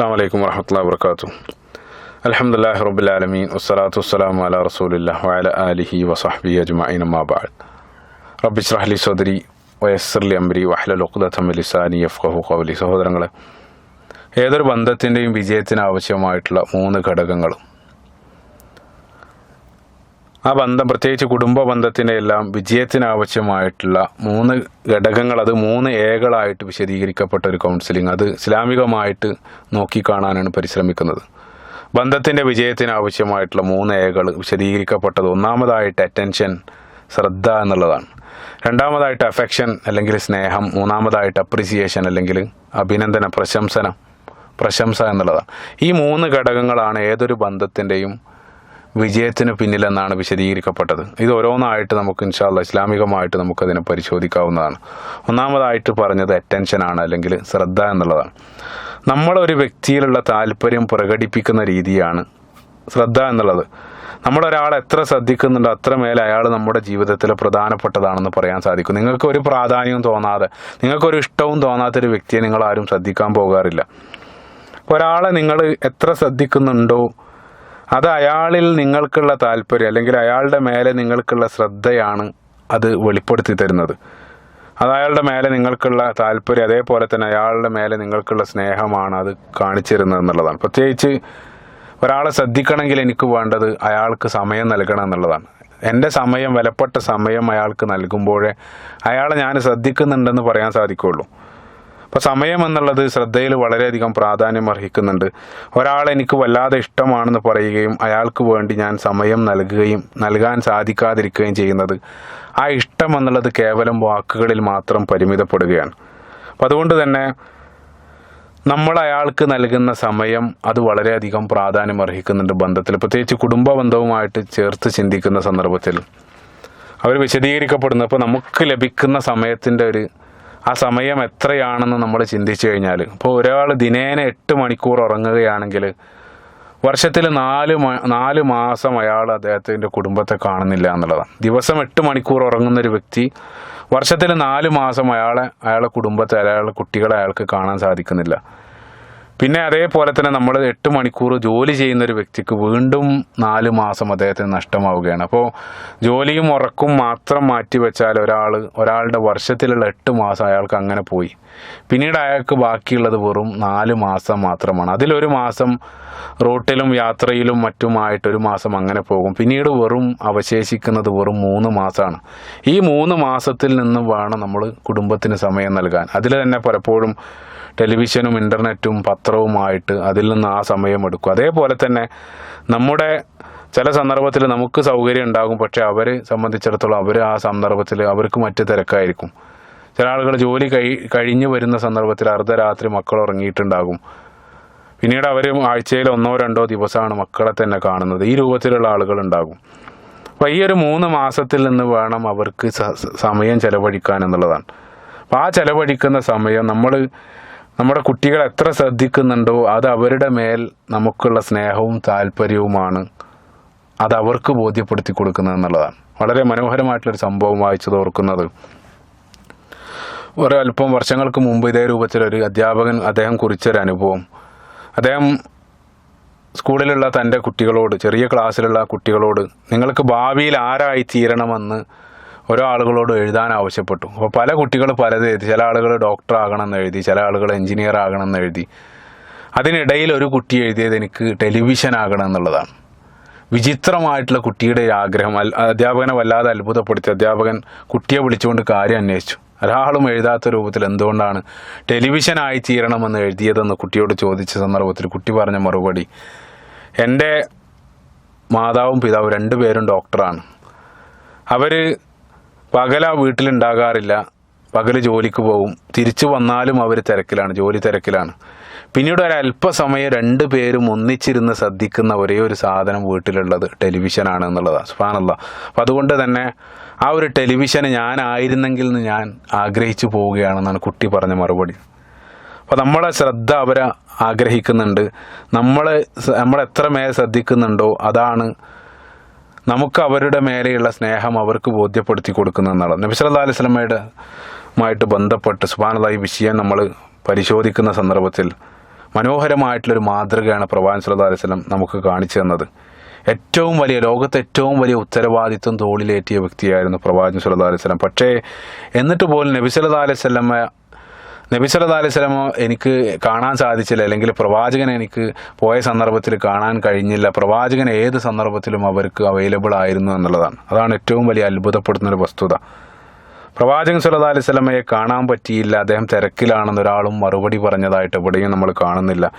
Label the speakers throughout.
Speaker 1: അസ്സാം വലൈക്കും വർഹമത്തല്ലാ വർക്കാത്തു അലഹമുല്ലാ റബുലാലമീൻ വസ്സലാത്തു വസ്സലാം അല റസൂലില്ല വല ആലിഹി വസഹബി അജ്മഈൻ അമ്മാബാദ് റബ്ബി ഷ്റഹ്ലി സദരി വയസ്സർലി അംബരി വഹ്ലൽ ഉഖ്ദത ലിസാനി യഫ്ഖഹു ഖൗലി സഹോദരങ്ങളെ ഏതൊരു ബന്ധത്തിന്റെയും വിജയത്തിന് ആവശ്യമായിട്ടുള്ള മൂന്ന് ഘടകങ്ങൾ ആ ബന്ധം പ്രത്യേകിച്ച് കുടുംബ ബന്ധത്തിന്റെ എല്ലാം വിജയത്തിനാവശ്യമായിട്ടുള്ള മൂന്ന് ഘടകങ്ങൾ അത് മൂന്ന് ഏകളായിട്ട് വിശദീകരിക്കപ്പെട്ട ഒരു കൗൺസിലിംഗ് അത് ഇസ്ലാമികമായിട്ട് നോക്കിക്കാണാനാണ് പരിശ്രമിക്കുന്നത്. ബന്ധത്തിന്റെ വിജയത്തിനാവശ്യമായിട്ടുള്ള മൂന്ന് ഏകൾ വിശദീകരിക്കപ്പെട്ടത് ഒന്നാമതായിട്ട് അറ്റൻഷൻ ശ്രദ്ധ എന്നുള്ളതാണ്. രണ്ടാമതായിട്ട് അഫെക്ഷൻ അല്ലെങ്കിൽ സ്നേഹം. മൂന്നാമതായിട്ട് അപ്രിസിയേഷൻ അല്ലെങ്കിൽ അഭിനന്ദന പ്രശംസനം പ്രശംസ എന്നുള്ളതാണ്. ഈ മൂന്ന് ഘടകങ്ങളാണ് ഏതൊരു ബന്ധത്തിന്റെയും വിജയത്തിന് പിന്നിലെന്നാണ് വിശദീകരിക്കപ്പെട്ടത്. ഇത് ഓരോന്നായിട്ട് നമുക്ക് ഇൻഷാല്ല ഇസ്ലാമികമായിട്ട് നമുക്കതിനെ പരിശോധിക്കാവുന്നതാണ്. ഒന്നാമതായിട്ട് പറഞ്ഞത് അറ്റൻഷനാണ് അല്ലെങ്കിൽ ശ്രദ്ധ എന്നുള്ളതാണ്. നമ്മളൊരു വ്യക്തിയിലുള്ള താല്പര്യം പ്രകടിപ്പിക്കുന്ന രീതിയാണ് ശ്രദ്ധ എന്നുള്ളത്. നമ്മളൊരാൾ എത്ര ശ്രദ്ധിക്കുന്നുണ്ടോ അത്രമേൽ അയാൾ നമ്മുടെ ജീവിതത്തിൽ പ്രധാനപ്പെട്ടതാണെന്ന് പറയാൻ സാധിക്കും. നിങ്ങൾക്ക് ഒരു പ്രാധാന്യവും തോന്നാതെ നിങ്ങൾക്കൊരു ഇഷ്ടവും തോന്നാത്തൊരു വ്യക്തിയെ നിങ്ങൾ ആരും ശ്രദ്ധിക്കാൻ പോകാറില്ല. ഒരാളെ നിങ്ങൾ എത്ര ശ്രദ്ധിക്കുന്നുണ്ടോ അത് അയാളിൽ നിങ്ങൾക്കുള്ള താല്പര്യം അല്ലെങ്കിൽ അയാളുടെ മേലെ നിങ്ങൾക്കുള്ള ശ്രദ്ധയാണ് അത് വെളിപ്പെടുത്തി തരുന്നത്. അത് അയാളുടെ മേലെ നിങ്ങൾക്കുള്ള താല്പര്യം അതേപോലെ തന്നെ അയാളുടെ മേലെ നിങ്ങൾക്കുള്ള സ്നേഹമാണ് അത് കാണിച്ചു തരുന്നത് എന്നുള്ളതാണ്. പ്രത്യേകിച്ച് ഒരാളെ ശ്രദ്ധിക്കണമെങ്കിൽ എനിക്ക് വേണ്ടത് അയാൾക്ക് സമയം നൽകണം എന്നുള്ളതാണ്. എന്റെ സമയം വിലപ്പെട്ട സമയം അയാൾക്ക് നൽകുമ്പോഴേ അയാളെ ഞാൻ ശ്രദ്ധിക്കുന്നുണ്ടെന്ന് പറയാൻ സാധിക്കുള്ളൂ അപ്പോൾ സമയം എന്നുള്ളത് ശ്രദ്ധയിൽ വളരെയധികം പ്രാധാന്യം അർഹിക്കുന്നുണ്ട്. ഒരാൾ എനിക്ക് വല്ലാതെ ഇഷ്ടമാണെന്ന് പറയുകയും അയാൾക്ക് വേണ്ടി ഞാൻ സമയം നൽകുകയും നൽകാൻ സാധിക്കാതിരിക്കുകയും ചെയ്യുന്നത് ആ ഇഷ്ടം എന്നുള്ളത് കേവലം വാക്കുകളിൽ മാത്രം പരിമിതപ്പെടുകയാണ്. അപ്പം അതുകൊണ്ട് തന്നെ നമ്മൾ അയാൾക്ക് നൽകുന്ന സമയം അത് വളരെയധികം പ്രാധാന്യം അർഹിക്കുന്നുണ്ട് ബന്ധത്തിൽ. പ്രത്യേകിച്ച് കുടുംബ ബന്ധവുമായിട്ട് ചേർത്ത് ചിന്തിക്കുന്ന സന്ദർഭത്തിൽ. അവർ വിശദീകരിക്കപ്പെടുന്നു അപ്പോൾ നമുക്ക് ലഭിക്കുന്ന സമയത്തിന്റെ ഒരു ആ സമയം എത്രയാണെന്ന് നമ്മൾ ചിന്തിച്ചു കഴിഞ്ഞാൽ ഇപ്പോൾ ഒരാൾ ദിനേന എട്ട് മണിക്കൂർ ഉറങ്ങുകയാണെങ്കിൽ വർഷത്തിൽ നാല് നാല് മാസം അയാൾ അദ്ദേഹത്തിന്റെ കുടുംബത്തെ കാണുന്നില്ല എന്നുള്ളതാണ്. ദിവസം എട്ട് മണിക്കൂർ ഉറങ്ങുന്ന ഒരു വ്യക്തി വർഷത്തിൽ നാല് മാസം അയാളെ അയാളെ കുടുംബത്തെ അയാളുടെ കുട്ടികളെ അയാൾക്ക് കാണാൻ സാധിക്കുന്നില്ല. പിന്നെ അതേപോലെ തന്നെ നമ്മൾ എട്ട് മണിക്കൂർ ജോലി ചെയ്യുന്ന ഒരു വ്യക്തിക്ക് വീണ്ടും നാല് മാസം അദ്ദേഹത്തിന് നഷ്ടമാവുകയാണ്. അപ്പോൾ ജോലിയും ഉറക്കും മാത്രം മാറ്റി വെച്ചാൽ ഒരാൾ ഒരാളുടെ വർഷത്തിലുള്ള എട്ട് മാസം അയാൾക്ക് അങ്ങനെ പോയി. പിന്നീട് അയാൾക്ക് ബാക്കിയുള്ളത് വെറും നാല് മാസം മാത്രമാണ്. അതിലൊരു മാസം റോട്ടിലും യാത്രയിലും മറ്റുമായിട്ട് ഒരു മാസം അങ്ങനെ പോകും. പിന്നീട് വെറും അവശേഷിക്കുന്നത് വെറും മൂന്ന് മാസമാണ് ഈ മൂന്ന് മാസത്തിൽ നിന്ന് വേണം നമ്മൾ കുടുംബത്തിന് സമയം നൽകാൻ. അതിൽ തന്നെ പലപ്പോഴും ടെലിവിഷനും ഇന്റർനെറ്റും പത്രവുമായിട്ട് അതിൽ നിന്ന് ആ സമയം എടുക്കും. അതേപോലെ തന്നെ നമ്മുടെ ചില സന്ദർഭത്തിൽ നമുക്ക് സൗകര്യം ഉണ്ടാകും. പക്ഷേ അവരെ സംബന്ധിച്ചിടത്തോളം അവർ ആ സന്ദർഭത്തിൽ അവർക്ക് മറ്റ് തിരക്കായിരിക്കും. ചില ആളുകൾ ജോലി കഴി കഴിഞ്ഞ് വരുന്ന സന്ദർഭത്തിൽ അർദ്ധരാത്രി മക്കൾ ഉറങ്ങിയിട്ടുണ്ടാകും. പിന്നീട് അവർ ആഴ്ചയിൽ ഒന്നോ രണ്ടോ ദിവസമാണ് മക്കളെ തന്നെ കാണുന്നത്. ഈ രൂപത്തിലുള്ള ആളുകൾ ഉണ്ടാകും. അപ്പോൾ ഈ ഒരു മൂന്ന് മാസത്തിൽ നിന്ന് വേണം അവർക്ക് സമയം ചെലവഴിക്കാൻ എന്നുള്ളതാണ്. അപ്പോൾ ആ ചെലവഴിക്കുന്ന സമയം നമ്മൾ നമ്മുടെ കുട്ടികൾ എത്ര ശ്രദ്ധിക്കുന്നുണ്ടോ അത് അവരുടെ മേൽ നമുക്കുള്ള സ്നേഹവും താല്പര്യവുമാണ്. അത് അവർക്ക് ബോധ്യപ്പെടുത്തി കൊടുക്കുന്നത് എന്നുള്ളതാണ്. വളരെ മനോഹരമായിട്ടുള്ളൊരു സംഭവം വായിച്ചത് ഓർക്കുന്നത്. അല്പം വർഷങ്ങൾക്ക് മുമ്പ് ഇതേ രൂപത്തിലൊരു അധ്യാപകൻ അദ്ദേഹം കുറിച്ചൊരു അനുഭവം. അദ്ദേഹം സ്കൂളിലുള്ള തന്റെ കുട്ടികളോട് ചെറിയ ക്ലാസ്സിലുള്ള കുട്ടികളോട് നിങ്ങൾക്ക് ഭാവിയിൽ ആരായി തീരണമെന്ന് ഓരോ ആളുകളോട് എഴുതാൻ ആവശ്യപ്പെട്ടു. അപ്പോൾ പല കുട്ടികൾ പലത് എഴുതി. ചില ആളുകൾ ഡോക്ടർ ആകണമെന്ന് എഴുതി ചില ആളുകൾ എഞ്ചിനീയർ ആകണമെന്ന് എഴുതി. അതിനിടയിൽ ഒരു കുട്ടി എഴുതിയത് എനിക്ക് ടെലിവിഷൻ ആകണം എന്നുള്ളതാണ്. വിചിത്രമായിട്ടുള്ള കുട്ടിയുടെ ആഗ്രഹം. അധ്യാപകനെ വല്ലാതെ അത്ഭുതപ്പെടുത്തി. അധ്യാപകൻ കുട്ടിയെ വിളിച്ചുകൊണ്ട് കാര്യം അന്വേഷിച്ചു. ഒരാളും എഴുതാത്ത രൂപത്തിൽ എന്തുകൊണ്ടാണ് ടെലിവിഷൻ ആയി തീരണമെന്ന് എഴുതിയതെന്ന് കുട്ടിയോട് ചോദിച്ച സന്ദർഭത്തിൽ കുട്ടി പറഞ്ഞ മറുപടി എന്റെ മാതാവും പിതാവും രണ്ടുപേരും ഡോക്ടറാണ് അവർ പകല വീട്ടിലുണ്ടാകാറില്ല. പകൽ ജോലിക്ക് പോകും. തിരിച്ചു വന്നാലും അവർ തിരക്കിലാണ് ജോലി തിരക്കിലാണ്. പിന്നീട് ഒരു അല്പസമയം രണ്ട് പേരും ഒന്നിച്ചിരുന്ന് ശ്രദ്ധിക്കുന്ന ഒരേ ഒരു സാധനം വീട്ടിലുള്ളത് ടെലിവിഷനാണ് എന്നുള്ളതാണ് സുഫാനല്ല അപ്പം അതുകൊണ്ട് തന്നെ ആ ഒരു ടെലിവിഷൻ ഞാനായിരുന്നെങ്കിൽ എന്ന് ഞാൻ ആഗ്രഹിച്ചു പോവുകയാണെന്നാണ് കുട്ടി പറഞ്ഞ മറുപടി. അപ്പോൾ നമ്മളെ ശ്രദ്ധ അവരെ ആഗ്രഹിക്കുന്നുണ്ട്. നമ്മൾ നമ്മളെത്ര മേൽ ശ്രദ്ധിക്കുന്നുണ്ടോ അതാണ് നമുക്ക് അവരുടെ മേലെയുള്ള സ്നേഹം അവർക്ക് ബോധ്യപ്പെടുത്തി കൊടുക്കുന്നതെന്നാണ് നബി സല്ലല്ലാഹു അലൈഹി വസല്ലമയുടെ മായിട്ട് ബന്ധപ്പെട്ട് സുബാനുള്ള ഈ വിഷയം നമ്മൾ പരിശോധിക്കുന്ന സന്ദർഭത്തിൽ മനോഹരമായിട്ടുള്ളൊരു മാതൃകയാണ് പ്രവാൻ സല്ലല്ലാഹു അലൈഹി വസല്ലം നമുക്ക് കാണിച്ചു തന്നത്. ഏറ്റവും വലിയ ലോകത്തെ ഏറ്റവും വലിയ ഉത്തരവാദിത്വം തോളിലേറ്റിയ വ്യക്തിയായിരുന്നു പ്രവാചകൻ സുല്ലാ അലൈഹി വസല്ലം. പക്ഷേ എന്നിട്ട് പോലും നബി സല്ലല്ലാഹു അലൈഹി നബി സല്ലല്ലാഹു അലൈഹി വസല്ലമ എനിക്ക് കാണാൻ സാധിച്ചില്ല അല്ലെങ്കിൽ പ്രവാചകനെ എനിക്ക് പോയ സന്ദർഭത്തിൽ കാണാൻ കഴിഞ്ഞില്ല. പ്രവാചകൻ ഏത് സന്ദർഭത്തിലും അവർക്ക് അവൈലബിൾ ആയിരുന്നു എന്നുള്ളതാണ്. അതാണ് ഏറ്റവും വലിയ അത്ഭുതപ്പെടുന്ന ഒരു വസ്തുത. പ്രവാചകൻ സുല്ലാ അലൈഹി വസല്ലമയെ കാണാൻ പറ്റിയില്ല. അദ്ദേഹം തിരക്കിലാണെന്ന് ഒരാളും മറുപടി പറഞ്ഞതായിട്ട് എവിടെയും നമ്മൾ കാണുന്നില്ല.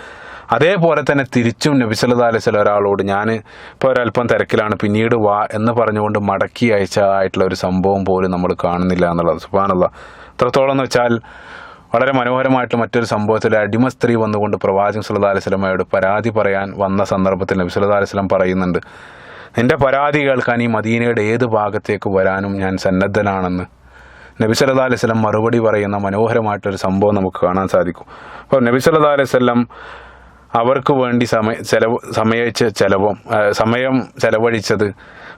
Speaker 1: അതേപോലെ തന്നെ തിരിച്ചും നബി സല്ലാ അലൈഹി വസല്ലം ഒരാളോട് ഞാൻ ഇപ്പോൾ ഒരല്പം തിരക്കിലാണ് പിന്നീട് വാ എന്ന് പറഞ്ഞുകൊണ്ട് മടക്കി അയച്ചതായിട്ടുള്ള ഒരു സംഭവം പോലും നമ്മൾ കാണുന്നില്ല എന്നുള്ളത്. സുബാനുള്ള എത്രത്തോളം എന്ന് വെച്ചാൽ വളരെ മനോഹരമായിട്ട് മറ്റൊരു സംഭവത്തിൽ അടിമ സ്ത്രീ വന്നുകൊണ്ട് പ്രവാചകൻ സുല്ലാ അലൈഹി വസല്ലമയോട് പരാതി പറയാൻ വന്ന സന്ദർഭത്തിൽ നബി സുല്ലാ അലൈഹി വസല്ലം പറയുന്നുണ്ട് നിന്റെ പരാതി കേൾക്കാൻ ഈ മദീനയുടെ ഏത് ഭാഗത്തേക്ക് വരാനും ഞാൻ സന്നദ്ധനാണെന്ന്. നബി സല്ലാ അലൈഹി വസല്ലം മറുപടി പറയുന്ന മനോഹരമായിട്ടൊരു സംഭവം നമുക്ക് കാണാൻ സാധിക്കും. അപ്പോൾ നബി സല്ലാ അലൈഹി വസല്ലം അവർക്ക് വേണ്ടി സമയ ചെലവ് സമയിച്ച ചെലവും സമയം ചെലവഴിച്ചത്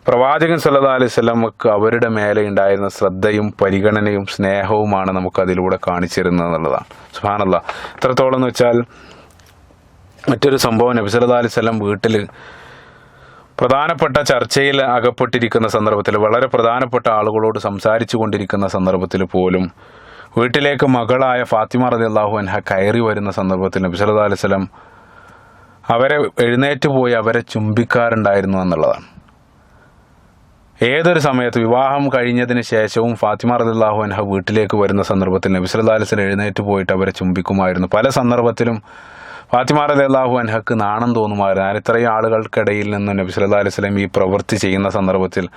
Speaker 1: പ്രവാചകൻ സല്ലാ അലൈഹി വസല്ലമക്ക് അവരുടെ മേലെ ഉണ്ടായിരുന്ന ശ്രദ്ധയും പരിഗണനയും സ്നേഹവുമാണ് നമുക്ക് അതിലൂടെ കാണിച്ചിരുന്നത് എന്നുള്ളതാണ്. സുഹാനല്ല എത്രത്തോളം എന്ന് വെച്ചാൽ മറ്റൊരു സംഭവം നബി സല്ലാ അലൈഹി വസല്ലം വീട്ടിൽ പ്രധാനപ്പെട്ട ചർച്ചയിൽ അകപ്പെട്ടിരിക്കുന്ന സന്ദർഭത്തിൽ വളരെ പ്രധാനപ്പെട്ട ആളുകളോട് സംസാരിച്ചു കൊണ്ടിരിക്കുന്ന സന്ദർഭത്തിൽ പോലും വീട്ടിലേക്ക് മകളായ ഫാത്തിമ റതി അള്ളാഹു അൻഹ കയറി വരുന്ന സന്ദർഭത്തിൽ നബി സല്ലാ അലൈഹി വസല്ലം അവരെ എഴുന്നേറ്റ് പോയി അവരെ ചുംബിക്കാറുണ്ടായിരുന്നു എന്നുള്ളതാണ്. ഏതൊരു സമയത്ത് വിവാഹം കഴിഞ്ഞതിന് ശേഷവും ഫാത്തിമ റളിയല്ലാഹു അൻഹ വീട്ടിലേക്ക് വരുന്ന സന്ദർഭത്തിൽ നബി അലൈഹി എഴുന്നേറ്റ് പോയിട്ട് അവരെ ചുംബിക്കുമായിരുന്നു. പല സന്ദർഭത്തിലും ഫാത്തിമ റളിയല്ലാഹു അൻഹക്ക് നാണം തോന്നുമായിരുന്നു. ഞാൻ ഇത്രയും ആളുകൾക്കിടയിൽ നിന്ന് നബി സല്ലല്ലാഹു അലൈഹി ഈ പ്രവൃത്തി ചെയ്യുന്ന സന്ദർഭത്തിൽ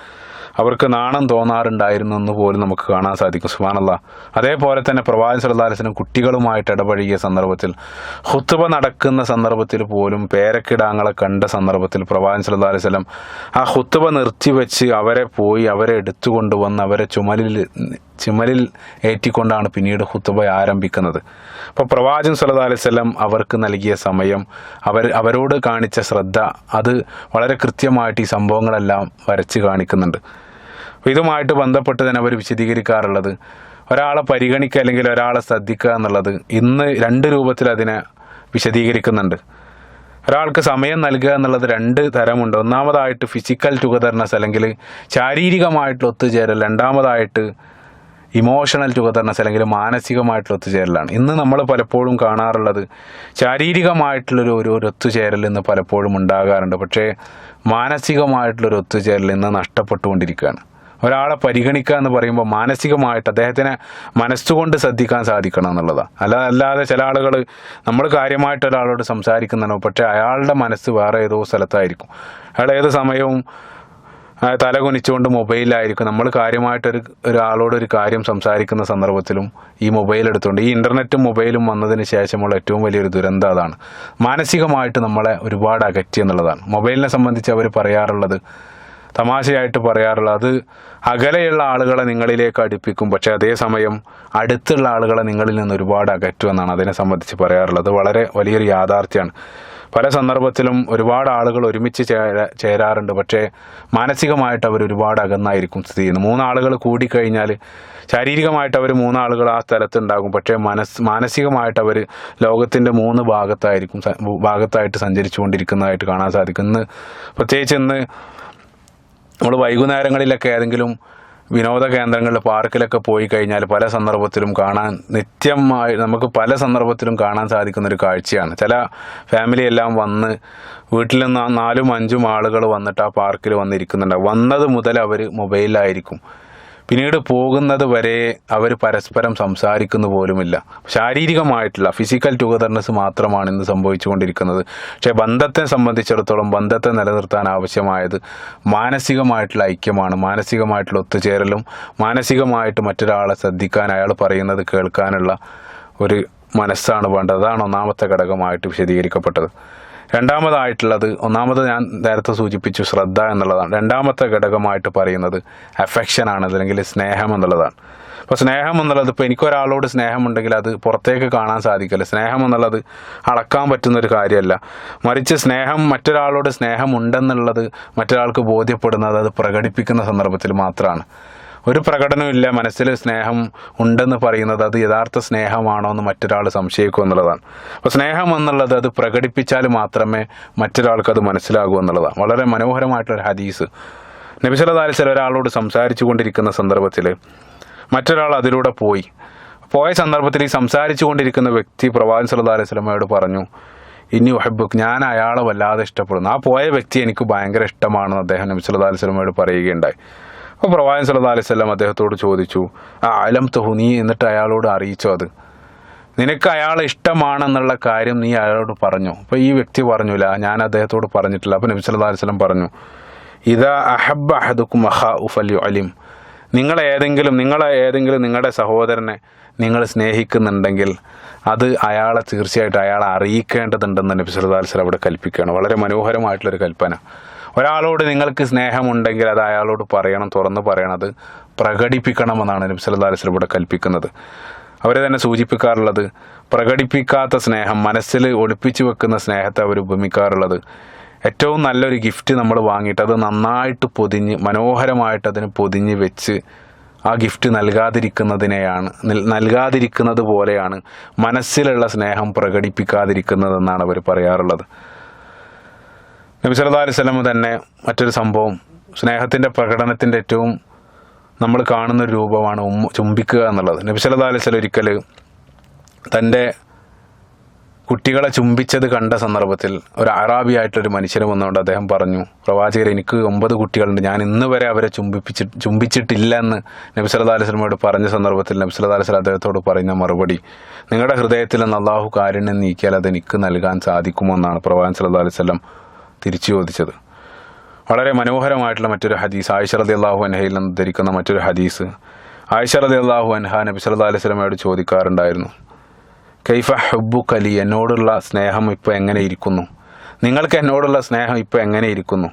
Speaker 1: അവർക്ക് നാണം തോന്നാറുണ്ടായിരുന്നു എന്ന് പോലും നമുക്ക് കാണാൻ സാധിക്കും. സുബാനല്ല അതേപോലെ തന്നെ പ്രവാചകൻ അലൈഹി കുട്ടികളുമായിട്ട് ഇടപഴകിയ സന്ദർഭത്തിൽ ഹുത്തുബ നടക്കുന്ന സന്ദർഭത്തിൽ പോലും പേരക്കിടാങ്ങളെ കണ്ട സന്ദർഭത്തിൽ പ്രവാചകൻ സല്ലല്ലാഹു അലൈഹി വസല്ലം ആ ഹുത്തുബ നിർത്തിവെച്ച് അവരെ പോയി അവരെ എടുത്തുകൊണ്ടുവന്ന് അവരെ ചുമലിൽ ചുമലിൽ ഏറ്റിക്കൊണ്ടാണ് പിന്നീട് ഹുത്തുബ ആരംഭിക്കുന്നത്. അപ്പോൾ പ്രവാചകൻ സല്ലല്ലാഹു അലൈഹി വസല്ലം അവർക്ക് നൽകിയ സമയം അവർ അവരോട് കാണിച്ച ശ്രദ്ധ അത് വളരെ കൃത്യമായിട്ട് ഈ സംഭവങ്ങളെല്ലാം വരച്ച് കാണിക്കുന്നുണ്ട്. ഇതുമായിട്ട് ബന്ധപ്പെട്ട് തന്നെ അവർ വിശദീകരിക്കാറുള്ളത്. ഒരാളെ പരിഗണിക്കുക അല്ലെങ്കിൽ ഒരാളെ ശ്രദ്ധിക്കുക എന്നുള്ളത് ഇന്ന് രണ്ട് രൂപത്തിൽ അതിനെ വിശദീകരിക്കുന്നുണ്ട്. ഒരാൾക്ക് സമയം നൽകുക എന്നുള്ളത് രണ്ട് തരമുണ്ട്. ഒന്നാമതായിട്ട് ഫിസിക്കൽ ടുഗദർനെസ് അല്ലെങ്കിൽ ശാരീരികമായിട്ടുള്ള ഒത്തുചേരൽ. രണ്ടാമതായിട്ട് ഇമോഷണൽ ടുഗദർനെസ് അല്ലെങ്കിൽ മാനസികമായിട്ടുള്ള ഒത്തുചേരലാണ്. ഇന്ന് നമ്മൾ പലപ്പോഴും കാണാറുള്ളത് ശാരീരികമായിട്ടുള്ളൊരു ഒരു ഒരു ഒത്തുചേരൽ ഇന്ന് പലപ്പോഴും ഉണ്ടാകാറുണ്ട്. പക്ഷേ മാനസികമായിട്ടുള്ളൊരു ഒത്തുചേരൽ ഇന്ന് നഷ്ടപ്പെട്ടുകൊണ്ടിരിക്കുകയാണ്. ഒരാളെ പരിഗണിക്കുക എന്ന് പറയുമ്പോൾ മാനസികമായിട്ട് അദ്ദേഹത്തിനെ മനസ്സുകൊണ്ട് ശ്രദ്ധിക്കാൻ സാധിക്കണം എന്നുള്ളതാണ് അല്ല അല്ലാതെ ചില ആളുകൾ നമ്മൾ കാര്യമായിട്ട് ഒരാളോട് സംസാരിക്കുന്നുണ്ടോ പക്ഷേ അയാളുടെ മനസ്സ് വേറെ ഏതോ സ്ഥലത്തായിരിക്കും. അയാൾ ഏത് സമയവും തലകുനിച്ചുകൊണ്ട് തല കുനിച്ചുകൊണ്ട് മൊബൈലിലായിരിക്കും നമ്മൾ കാര്യമായിട്ടൊരു ഒരാളോട് ഒരു കാര്യം സംസാരിക്കുന്ന സന്ദർഭത്തിലും ഈ മൊബൈൽ എടുത്തുകൊണ്ട് ഈ ഇന്റർനെറ്റും മൊബൈലും വന്നതിന് ശേഷമുള്ള ഏറ്റവും വലിയൊരു ദുരന്തം അതാണ്. മാനസികമായിട്ട് നമ്മളെ ഒരുപാട് അകറ്റി എന്നുള്ളതാണ്. മൊബൈലിനെ സംബന്ധിച്ച് അവർ പറയാറുള്ളത് തമാശയായിട്ട് പറയാറുള്ളത് അത് അകലെയുള്ള ആളുകളെ നിങ്ങളിലേക്ക് അടുപ്പിക്കും. പക്ഷേ അതേസമയം അടുത്തുള്ള ആളുകളെ നിങ്ങളിൽ നിന്ന് ഒരുപാട് അകറ്റുമെന്നാണ് അതിനെ സംബന്ധിച്ച് പറയാറുള്ളത്. വളരെ വലിയൊരു യാഥാർത്ഥ്യമാണ്. പല സന്ദർഭത്തിലും ഒരുപാട് ആളുകൾ ഒരുമിച്ച് ചേരാ ചേരാറുണ്ട്. പക്ഷേ മാനസികമായിട്ട് അവർ ഒരുപാട് അകന്നായിരിക്കും സ്ഥിതി ചെയ്യുന്നത്. മൂന്നാളുകൾ കൂടിക്കഴിഞ്ഞാൽ ശാരീരികമായിട്ട് അവർ മൂന്നാളുകൾ ആ സ്ഥലത്തുണ്ടാകും. പക്ഷേ മനസ് മാനസികമായിട്ട് അവർ ലോകത്തിന്റെ മൂന്ന് ഭാഗത്തായിരിക്കും ഭാഗത്തായിട്ട് സഞ്ചരിച്ചുകൊണ്ടിരിക്കുന്നതായിട്ട് കാണാൻ സാധിക്കും. ഇന്ന് പ്രത്യേകിച്ച് ഇന്ന് നമ്മൾ വൈകുന്നേരങ്ങളിലൊക്കെ ഏതെങ്കിലും വിനോദ കേന്ദ്രങ്ങളിൽ പാർക്കിലൊക്കെ പോയി കഴിഞ്ഞാൽ പല സന്ദർഭത്തിലും കാണാൻ നിത്യമായി നമുക്ക് പല സന്ദർഭത്തിലും കാണാൻ സാധിക്കുന്ന ഒരു കാഴ്ചയാണ്. ചില ഫാമിലി എല്ലാം വന്ന് വീട്ടിൽ നിന്ന് നാലും അഞ്ചും ആളുകൾ വന്നിട്ട് ആ പാർക്കിൽ വന്നിരിക്കുന്നുണ്ട്. വന്നത് മുതൽ അവർ മൊബൈലിലായിരിക്കും. പിന്നീട് പോകുന്നത് വരെ അവർ പരസ്പരം സംസാരിക്കുന്നു പോലുമില്ല. ശാരീരികമായിട്ടുള്ള ഫിസിക്കൽ ടുഗദർനെസ് മാത്രമാണ് ഇന്ന് സംഭവിച്ചുകൊണ്ടിരിക്കുന്നത്. പക്ഷേ ബന്ധത്തെ സംബന്ധിച്ചിടത്തോളം ബന്ധത്തെ നിലനിർത്താൻ ആവശ്യമായത് മാനസികമായിട്ടുള്ള ഐക്യമാണ്. മാനസികമായിട്ടുള്ള ഒത്തുചേരലും മാനസികമായിട്ട് മറ്റൊരാളെ ശ്രദ്ധിക്കാൻ അയാൾ പറയുന്നത് കേൾക്കാനുള്ള ഒരു മനസ്സാണ് വേണ്ടത്. അതാണ് ഒന്നാമത്തെ ഘടകമായിട്ട് വിശദീകരിക്കപ്പെട്ടത്. രണ്ടാമതായിട്ടുള്ളത് ഒന്നാമത് ഞാൻ നേരത്തെ സൂചിപ്പിച്ചു ശ്രദ്ധ എന്നുള്ളതാണ്. രണ്ടാമത്തെ ഘടകമായിട്ട് പറയുന്നത് അഫെക്ഷൻ ആണ് അല്ലെങ്കിൽ സ്നേഹം എന്നുള്ളതാണ്. അപ്പോൾ സ്നേഹം എന്നുള്ളത് ഇപ്പോൾ എനിക്കൊരാളോട് സ്നേഹമുണ്ടെങ്കിൽ അത് പുറത്തേക്ക് കാണാൻ സാധിക്കില്ല. സ്നേഹം എന്നുള്ളത് അളക്കാൻ പറ്റുന്ന ഒരു കാര്യമല്ല. മറിച്ച് സ്നേഹം മറ്റൊരാളോട് സ്നേഹമുണ്ടെന്നുള്ളത് മറ്റൊരാൾക്ക് ബോധ്യപ്പെടുന്നത് അത് പ്രകടിപ്പിക്കുന്ന സന്ദർഭത്തിൽ മാത്രമാണ്. ഒരു പ്രകടനമില്ല മനസ്സിൽ സ്നേഹം ഉണ്ടെന്ന് പറയുന്നത് അത് യഥാർത്ഥ സ്നേഹമാണോ എന്ന് മറ്റൊരാൾ സംശയിക്കും എന്നുള്ളതാണ്. അപ്പോൾ സ്നേഹം എന്നുള്ളത് അത് പ്രകടിപ്പിച്ചാൽ മാത്രമേ മറ്റൊരാൾക്ക് അത് മനസ്സിലാകൂ എന്നുള്ളതാണ്. വളരെ മനോഹരമായിട്ടൊരു ഹദീസ്. നബിസലതാലിസൽ ഒരാളോട് സംസാരിച്ചു കൊണ്ടിരിക്കുന്ന സന്ദർഭത്തിൽ മറ്റൊരാൾ അതിലൂടെ പോയി. പോയ സന്ദർഭത്തിൽ ഈ സംസാരിച്ചു കൊണ്ടിരിക്കുന്ന വ്യക്തി പ്രവാചൻ സല്ലാ അലൈഹി സ്വലമയോട് പറഞ്ഞു ഇനി ഒഹബുക്ക് ഞാൻ അയാളെ വല്ലാതെ ഇഷ്ടപ്പെടുന്നു. ആ പോയ വ്യക്തി എനിക്ക് ഭയങ്കര ഇഷ്ടമാണെന്ന് അദ്ദേഹം നബി അലൈഹി സ്വലമയോട് പറയുകയുണ്ടായി. അപ്പോൾ പ്രവാചൻ സല്ലല്ലാഹു അലൈഹി വസല്ലം അദ്ദേഹത്തോട് ചോദിച്ചു ആ അലം തഹു നീ എന്നിട്ട് അയാളോട് അറിയിച്ചോ അത്? നിനക്ക് അയാൾ ഇഷ്ടമാണെന്നുള്ള കാര്യം നീ അയാളോട് പറഞ്ഞു? അപ്പോൾ ഈ വ്യക്തി പറഞ്ഞില്ല ഞാൻ അദ്ദേഹത്തോട് പറഞ്ഞിട്ടില്ല. അപ്പോൾ നബി സല്ലല്ലാഹു അലൈഹി വസല്ലം പറഞ്ഞു ഇതാ അഹബ്ബ അഹദുക്കും അഹ ഉഫല്യു അലിം നിങ്ങളെ ഏതെങ്കിലും നിങ്ങളെ ഏതെങ്കിലും നിങ്ങളുടെ സഹോദരനെ നിങ്ങൾ സ്നേഹിക്കുന്നുണ്ടെങ്കിൽ അത് അയാളെ തീർച്ചയായിട്ടും അയാളെ അറിയിക്കേണ്ടതുണ്ടെന്ന് നബി സല്ലല്ലാഹു അലൈഹി വസല്ലം അവിടെ കൽപ്പിക്കുകയാണ്. വളരെ മനോഹരമായിട്ടുള്ളൊരു കൽപ്പന. ഒരാളോട് നിങ്ങൾക്ക് സ്നേഹമുണ്ടെങ്കിൽ അത് അയാളോട് പറയണം തുറന്ന് പറയണത് പ്രകടിപ്പിക്കണമെന്നാണ് നബി അലൈഹി ഇവിടെ കൽപ്പിക്കുന്നത്. അവരെ തന്നെ സൂചിപ്പിക്കാറുള്ളത് പ്രകടിപ്പിക്കാത്ത സ്നേഹം മനസ്സിൽ ഒളിപ്പിച്ചു വെക്കുന്ന സ്നേഹത്തെ അവർ ഉപമിക്കാറുള്ളത്. ഏറ്റവും നല്ലൊരു ഗിഫ്റ്റ് നമ്മൾ വാങ്ങിയിട്ട് അത് നന്നായിട്ട് പൊതിഞ്ഞ് മനോഹരമായിട്ട് അതിന് പൊതിഞ്ഞ് വെച്ച് ആ ഗിഫ്റ്റ് നൽകാതിരിക്കുന്നതിനെയാണ് നിൽ- നൽകാതിരിക്കുന്നത് പോലെയാണ് മനസ്സിലുള്ള സ്നേഹം പ്രകടിപ്പിക്കാതിരിക്കുന്നതെന്നാണ് അവർ പറയാറുള്ളത്. നബി സല്ലല്ലാഹു അലൈഹി വസല്ലം തന്നെ മറ്റൊരു സംഭവം. സ്നേഹത്തിന്റെ പ്രകടനത്തിന്റെ ഏറ്റവും നമ്മൾ കാണുന്ന ഒരു രൂപമാണ് ഉമ്മ ചുംബിക്കുക എന്നുള്ളത്. നബി സല്ലല്ലാഹു അലൈഹി വസല്ലം ഒരിക്കൽ തന്റെ കുട്ടികളെ ചുംബിച്ചത് കണ്ട സന്ദർഭത്തിൽ ഒരു അറാബിയായിട്ടൊരു മനുഷ്യന് വന്നുകൊണ്ട് അദ്ദേഹം പറഞ്ഞു പ്രവാചകർ എനിക്ക് ഒമ്പത് കുട്ടികളുണ്ട് ഞാൻ ഇന്ന് വരെ അവരെ ചുംബിപ്പിച്ച് ചുംബിച്ചിട്ടില്ല എന്ന് നബി സല്ലല്ലാഹു അലൈഹി വസല്ലമയോട് പറഞ്ഞ സന്ദർഭത്തിൽ നബി സല്ലല്ലാഹു അലൈഹി വസല്ലം അദ്ദേഹത്തോട് പറയുന്ന മറുപടി നിങ്ങളുടെ ഹൃദയത്തിൽ നിന്ന് അള്ളാഹു കാരുണ്യം നീക്കിയാൽ അത് എനിക്ക് നൽകാൻ സാധിക്കുമോ? എന്നാണ് പ്രവാചകൻ സല്ലാ അലൈഹി വസല്ലം തിരിച്ചു ചോദിച്ചത് വളരെ മനോഹരമായിട്ടുള്ള മറ്റൊരു ഹദീസ് ആയിഷ റതി അള്ളാഹു അൻഹയിൽ നിന്ന് ധരിക്കുന്ന മറ്റൊരു ഹദീസ് ആയിഷ റതി അള്ളാഹു അൻഹ നബി സല്ലാ അലൈഹി സ്വലമയോട് ചോദിക്കാറുണ്ടായിരുന്നു. കൈഫ ഹബ്ബു കലി എന്നോടുള്ള സ്നേഹം ഇപ്പോൾ എങ്ങനെ ഇരിക്കുന്നു? നിങ്ങൾക്ക് എന്നോടുള്ള സ്നേഹം ഇപ്പോൾ എങ്ങനെ ഇരിക്കുന്നു?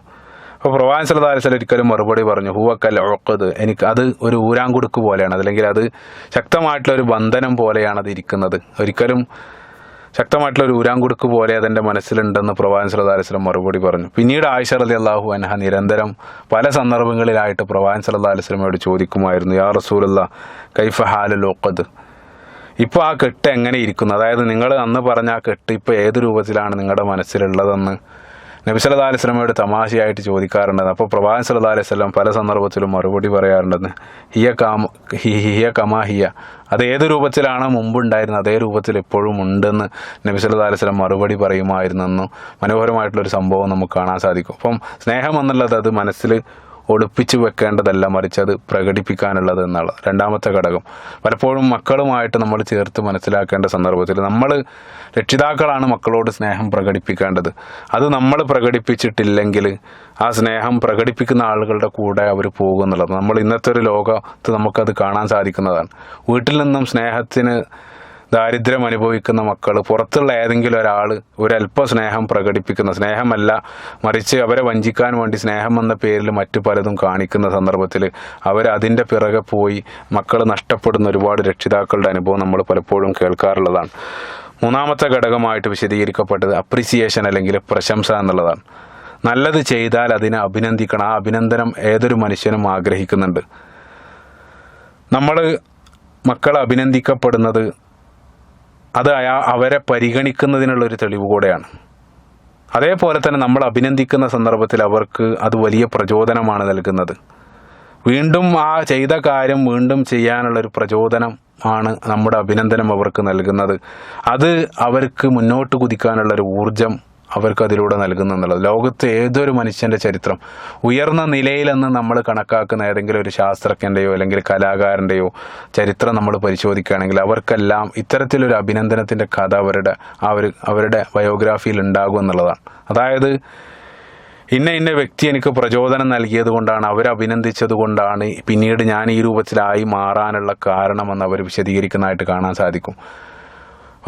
Speaker 1: അപ്പോൾ പ്രവാൻ സല്ലാ അലൈഹി സ്വലം ഒരിക്കലും മറുപടി പറഞ്ഞു ഹൂവക്കൽ ഒക്കത് എനിക്ക് അത് ഒരു ഊരാങ്കുടുക്ക് പോലെയാണ് അതല്ലെങ്കിൽ അത് ശക്തമായിട്ടുള്ള ഒരു ബന്ധനം പോലെയാണ് അത് ഇരിക്കുന്നത്. ഒരിക്കലും ശക്തമായിട്ടുള്ള ഒരു ഊരാങ്കുടുക്ക് പോലെ അതെന്റെ മനസ്സിലുണ്ടെന്ന് പ്രവാചൻ വസല്ലം മറുപടി പറഞ്ഞു. പിന്നീട് ആയിഷ റളി അള്ളാഹു അൻഹ നിരന്തരം പല സന്ദർഭങ്ങളിലായിട്ട് പ്രവാചൻ വസല്ലമയോട് ചോദിക്കുമായിരുന്നു യാ റസൂലുള്ള കൈഫ ഹാല ലോക്കത് ഇപ്പോൾ ആ കെട്ട് എങ്ങനെ ഇരിക്കുന്നു? അതായത് നിങ്ങൾ അന്ന് പറഞ്ഞ ആ കെട്ട് ഇപ്പോൾ ഏത് രൂപത്തിലാണ് നിങ്ങളുടെ മനസ്സിലുള്ളതെന്ന് നബി സല്ലല്ലാഹു അലൈഹി വസല്ലമയോട് തമാശയായിട്ട് ചോദിക്കാറുണ്ടെന്ന്. അപ്പോൾ പ്രവാചകൻ സല്ലാ വസല്ലം പല സന്ദർഭത്തിലും മറുപടി പറയാറുണ്ടെന്ന്. ഹിയ കാമ ഹിയ കമാ ഹിയ. അത് ഏത് രൂപത്തിലാണ് മുമ്പുണ്ടായിരുന്നത്? അതേ രൂപത്തിൽ എപ്പോഴും ഉണ്ടെന്ന് നബി അലൈഹി വസല്ലം മറുപടി പറയുമായിരുന്നെന്നും മനോഹരമായിട്ടുള്ളൊരു സംഭവം നമുക്ക് കാണാൻ സാധിക്കും. അപ്പം സ്നേഹം എന്നുള്ളത് അത് മനസ്സിൽ ഒളിപ്പിച്ചു വെക്കേണ്ടതല്ല മറിച്ച് അത് പ്രകടിപ്പിക്കാനുള്ളത് എന്നുള്ള രണ്ടാമത്തെ ഘടകം. പലപ്പോഴും മക്കളുമായിട്ട് നമ്മൾ ചേർത്ത് മനസ്സിലാക്കേണ്ട സന്ദർഭത്തിൽ നമ്മൾ രക്ഷിതാക്കളാണ് മക്കളോട് സ്നേഹം പ്രകടിപ്പിക്കേണ്ടത്. അത് നമ്മൾ പ്രകടിപ്പിച്ചിട്ടില്ലെങ്കിൽ ആ സ്നേഹം പ്രകടിപ്പിക്കുന്ന ആളുകളുടെ കൂടെ അവർ പോകുന്നുള്ളത്. നമ്മൾ ഇന്നത്തെ ഒരു ലോകത്ത് നമുക്കത് കാണാൻ സാധിക്കുന്നതാണ്. വീട്ടിൽ നിന്നും സ്നേഹത്തിന് ദാരിദ്ര്യം അനുഭവിക്കുന്ന മക്കൾ പുറത്തുള്ള ഏതെങ്കിലും ഒരാൾ ഒരല്പ സ്നേഹം പ്രകടിപ്പിക്കുന്ന സ്നേഹമല്ല മറിച്ച് അവരെ വഞ്ചിക്കാൻ വേണ്ടി സ്നേഹം എന്ന പേരിൽ മറ്റു പലതും കാണിക്കുന്ന സന്ദർഭത്തിൽ അവരതിന്റെ പിറകെ പോയി മക്കൾ നഷ്ടപ്പെടുന്ന ഒരുപാട് രക്ഷിതാക്കളുടെ അനുഭവം നമ്മൾ പലപ്പോഴും കേൾക്കാറുള്ളതാണ്. മൂന്നാമത്തെ ഘടകമായിട്ട് വിശദീകരിക്കപ്പെട്ടത് അപ്രിസിയേഷൻ അല്ലെങ്കിൽ പ്രശംസ എന്നുള്ളതാണ്. നല്ലത് ചെയ്താൽ അതിനെ അഭിനന്ദിക്കണം. ആ അഭിനന്ദനം ഏതൊരു മനുഷ്യനും ആഗ്രഹിക്കുന്നുണ്ട്. നമ്മൾ മക്കൾ അഭിനന്ദിക്കപ്പെടുന്നത് അത് അവരെ പരിഗണിക്കുന്നതിനുള്ളൊരു തെളിവ് കൂടെയാണ്. അതേപോലെ തന്നെ നമ്മൾ അഭിനന്ദിക്കുന്ന സന്ദർഭത്തിൽ അവർക്ക് അത് വലിയ പ്രചോദനമാണ് നൽകുന്നത്. വീണ്ടും ആ ചെയ്ത കാര്യം വീണ്ടും ചെയ്യാനുള്ളൊരു പ്രചോദനം ആണ് നമ്മുടെ അഭിനന്ദനം അവർക്ക് നൽകുന്നത്. അത് അവർക്ക് മുന്നോട്ട് കുതിക്കാനുള്ളൊരു ഊർജം അവർക്ക് അതിലൂടെ നൽകുന്നു എന്നുള്ളത്. ലോകത്തെ ഏതൊരു മനുഷ്യന്റെ ചരിത്രം ഉയർന്ന നിലയിലെന്ന് നമ്മൾ കണക്കാക്കുന്ന ഏതെങ്കിലും ഒരു ശാസ്ത്രജ്ഞന്റെയോ അല്ലെങ്കിൽ കലാകാരന്റെയോ ചരിത്രം നമ്മൾ പരിശോധിക്കുകയാണെങ്കിൽ അവർക്കെല്ലാം ഇത്തരത്തിലൊരു അഭിനന്ദനത്തിന്റെ കഥ അവരുടെ അവർ അവരുടെ ബയോഗ്രാഫിയിൽ ഉണ്ടാകും എന്നുള്ളതാണ്. അതായത് ഇന്ന ഇന്ന വ്യക്തി എനിക്ക് പ്രചോദനം നൽകിയത് കൊണ്ടാണ് അവരഭിനന്ദിച്ചത് കൊണ്ടാണ് പിന്നീട് ഞാൻ ഈ രൂപത്തിലായി മാറാനുള്ള കാരണമെന്ന് അവർ വിശദീകരിക്കുന്നതായിട്ട് കാണാൻ സാധിക്കും.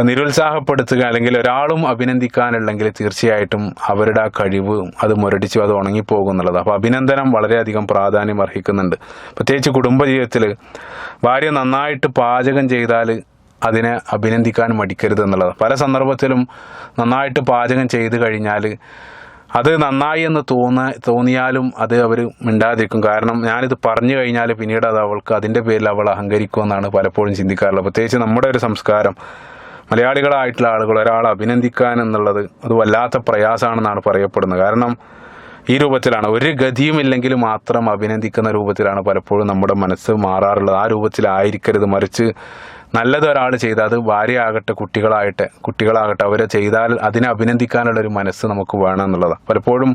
Speaker 1: നിരുത്സാഹപ്പെടുത്തുക അല്ലെങ്കിൽ ഒരാളും അഭിനന്ദിക്കാനുള്ളെങ്കിൽ തീർച്ചയായിട്ടും അവരുടെ ആ കഴിവ് അത് മുരടിച്ചു അത് ഉണങ്ങിപ്പോകും എന്നുള്ളത് അപ്പോൾ അഭിനന്ദനം വളരെയധികം പ്രാധാന്യം അർഹിക്കുന്നുണ്ട്. പ്രത്യേകിച്ച് കുടുംബജീവിതത്തിൽ ഭാര്യ നന്നായിട്ട് പാചകം ചെയ്താൽ അതിനെ അഭിനന്ദിക്കാൻ മടിക്കരുത് എന്നുള്ളത്. പല സന്ദർഭത്തിലും നന്നായിട്ട് പാചകം ചെയ്ത് കഴിഞ്ഞാൽ അത് നന്നായി എന്ന് തോന്ന തോന്നിയാലും അത് അവർ മിണ്ടാതിരിക്കും. കാരണം ഞാനിത് പറഞ്ഞു കഴിഞ്ഞാൽ പിന്നീട് അത് അവൾക്ക് അതിന്റെ പേരിൽ അവൾ അഹങ്കരിക്കുമെന്നാണ് പലപ്പോഴും ചിന്തിക്കാറുള്ളത്. പ്രത്യേകിച്ച് നമ്മുടെ ഒരു സംസ്കാരം മലയാളികളായിട്ടുള്ള ആളുകൾ ഒരാളെ അഭിനന്ദിക്കാൻ എന്നുള്ളത് അത് വല്ലാത്ത പ്രയാസമാണെന്നാണ് പറയപ്പെടുന്നത്. കാരണം ഈ രൂപത്തിലാണ് ഒരു ഗതിയുമില്ലെങ്കിൽ മാത്രം അഭിനന്ദിക്കുന്ന രൂപത്തിലാണ് പലപ്പോഴും നമ്മുടെ മനസ്സ് മാറാറുള്ളത്. ആ രൂപത്തിലായിരിക്കരുത് മറിച്ച് നല്ലത് ഒരാൾ ചെയ്താൽ അത് ഭാര്യയാകട്ടെ കുട്ടികളായിട്ട് കുട്ടികളാകട്ടെ അവരെ ചെയ്താൽ അതിനെ അഭിനന്ദിക്കാനുള്ള ഒരു മനസ്സ് നമുക്ക് വേണം എന്നുള്ളതാണ്. പലപ്പോഴും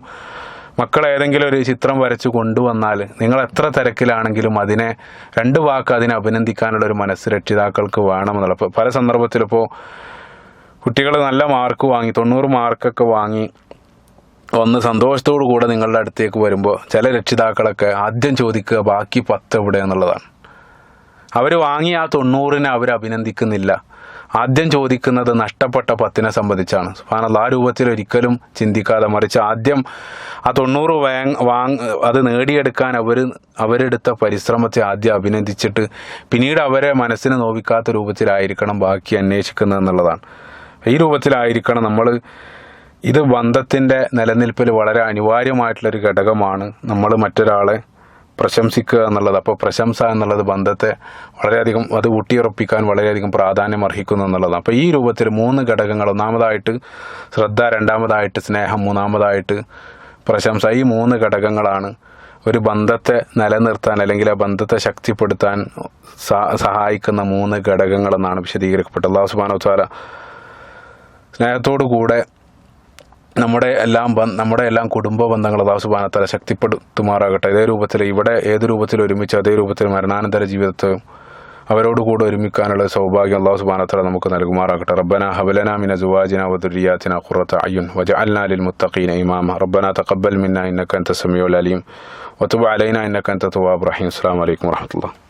Speaker 1: മക്കൾ ഏതെങ്കിലും ഒരു ചിത്രം വരച്ച് കൊണ്ടുവന്നാൽ നിങ്ങൾ എത്ര തിരക്കിലാണെങ്കിലും അതിനെ രണ്ട് വാക്ക് അതിനെ അഭിനന്ദിക്കാനുള്ള ഒരു മനസ്സ് രക്ഷിതാക്കൾക്ക് വേണമെന്നുള്ള പല സന്ദർഭത്തിലിപ്പോൾ കുട്ടികൾ നല്ല മാർക്ക് വാങ്ങി തൊണ്ണൂറ് മാർക്കൊക്കെ വാങ്ങി ഒന്ന് സന്തോഷത്തോടു കൂടെ നിങ്ങളുടെ അടുത്തേക്ക് വരുമ്പോൾ ചില രക്ഷിതാക്കളൊക്കെ ആദ്യം ചോദിക്കുക ബാക്കി പത്ത് എവിടെ? എന്നുള്ളതാണ്. അവർ വാങ്ങി ആ തൊണ്ണൂറിനെ അവർ അഭിനന്ദിക്കുന്നില്ല. ആദ്യം ചോദിക്കുന്നത് നഷ്ടപ്പെട്ട പത്തിനെ സംബന്ധിച്ചാണ്. സുബാനല്ല ആ രൂപത്തിൽ ഒരിക്കലും ചിന്തിക്കാതെ മറിച്ച് ആദ്യം ആ തൊണ്ണൂറ് വാങ് വാങ് അത് നേടിയെടുക്കാൻ അവർ അവരെടുത്ത പരിശ്രമത്തെ ആദ്യം അഭിനന്ദിച്ചിട്ട് പിന്നീട് അവരെ മനസ്സിന് നോവിക്കാത്ത രൂപത്തിലായിരിക്കണം ബാക്കി അന്വേഷിക്കുന്നത് എന്നുള്ളതാണ്. ഈ രൂപത്തിലായിരിക്കണം നമ്മൾ ഇത് ബന്ധത്തിന്റെ നിലനിൽപ്പിൽ വളരെ അനിവാര്യമായിട്ടുള്ളൊരു ഘടകമാണ് നമ്മൾ മറ്റൊരാളെ പ്രശംസിക്കുക എന്നുള്ളത് അപ്പോൾ പ്രശംസ എന്നുള്ളത് ബന്ധത്തെ വളരെയധികം അത് ഊട്ടിയുറപ്പിക്കാൻ വളരെയധികം പ്രാധാന്യം അർഹിക്കുന്നു എന്നുള്ളതാണ്. അപ്പോൾ ഈ രൂപത്തിൽ മൂന്ന് ഘടകങ്ങൾ ഒന്നാമതായിട്ട് ശ്രദ്ധ രണ്ടാമതായിട്ട് സ്നേഹം മൂന്നാമതായിട്ട് പ്രശംസ ഈ മൂന്ന് ഘടകങ്ങളാണ് ഒരു ബന്ധത്തെ നിലനിർത്താൻ അല്ലെങ്കിൽ ആ ബന്ധത്തെ ശക്തിപ്പെടുത്താൻ സഹായിക്കുന്ന മൂന്ന് ഘടകങ്ങളെന്നാണ് വിശദീകരിക്കപ്പെട്ടത്. അള്ളാഹു സുബാനോ വ തആല സ്നേഹത്തോടു കൂടെ നമ്മുടെ എല്ലാം നമ്മുടെ എല്ലാം കുടുംബ ബന്ധങ്ങൾ അള്ളാഹു സുബാനത്തല ശക്തിപ്പെടുത്തുമാറാകട്ടെ. ഇതേ രൂപത്തിൽ ഇവിടെ ഏത് രൂപത്തിൽ ഒരുമിച്ച് അതേ രൂപത്തിൽ മരണാനന്തര ജീവിതത്തിൽ അവരോട് കൂടെ ഒരുമിക്കാനുള്ള സൗഭാഗ്യം അള്ളാഹു സുബാനത്തല നമുക്ക് നൽകുമാറാകട്ടെ. റബ്ബന ഹബലന മിന സുവാജിന വദുരിയാത്തിന ഖുറത്ത അയ്യുൻ വജ അൽനാലിൽ മുത്തഖീന ഇമാമ. റബ്ബന തഖബ്ബൽ മിന്ന ഇന്നക അൻത സമീഉൽ അലീം വതുബ് അലൈന ഇന്നക അൻത തവ്വാബുർ റഹീം. അസ്സലാമു അലൈക്കും വറഹ്മത്തുള്ളാഹി.